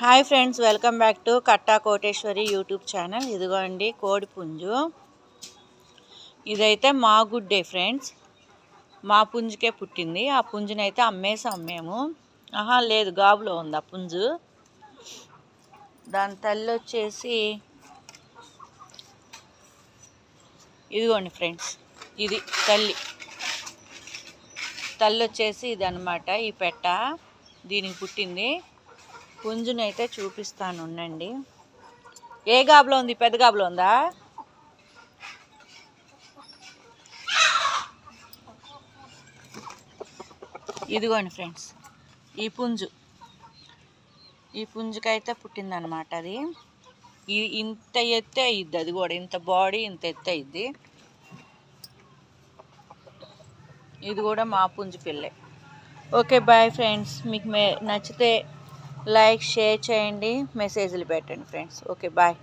Hi friends welcome back to Katta Koteswari YouTube channel. ఇదిగోండి కోడి పుంజు. ఇదైతే మా గుడ్ డే ఫ్రెండ్స్. మా పుంజుకే పుట్టింది. ఆ పుంజునైతే అమ్మేసాం మేము ఆహా లేదు గాబులో ఉంది ఆ పుంజు? దాని తల్లి వచ్చేసి ఇదిగోండి ఫ్రెండ్స్ ఇది తల్లి. తల్లి వచ్చేసి ఇది అనమాట ఈ పెట్ట. దీనికి పుట్టింది. పుంజునైతే చూపిస్తాను ఉండండి. ఏ గాబులో ఉంది? పెద్ద గాబులో ఉందా? ఇదిగోండి ఫ్రెండ్స్ ఈ పుంజు. ఈ పుంజుకైతే పుట్టిందనమాట అది. ఈ ఇంత ఎత్తే అయ్యిద్ది అది కూడా ఇంత బాడీ ఇంత ఎత్తే అయ్యిద్ది ఇది కూడా మా పుంజు పిల్లే. Okay bye friends. మీకు మే నచ్చితే లైక్ షేర్ చేయండి. మెసేజ్లు పెట్టండి ఫ్రెండ్స్. Okay bye.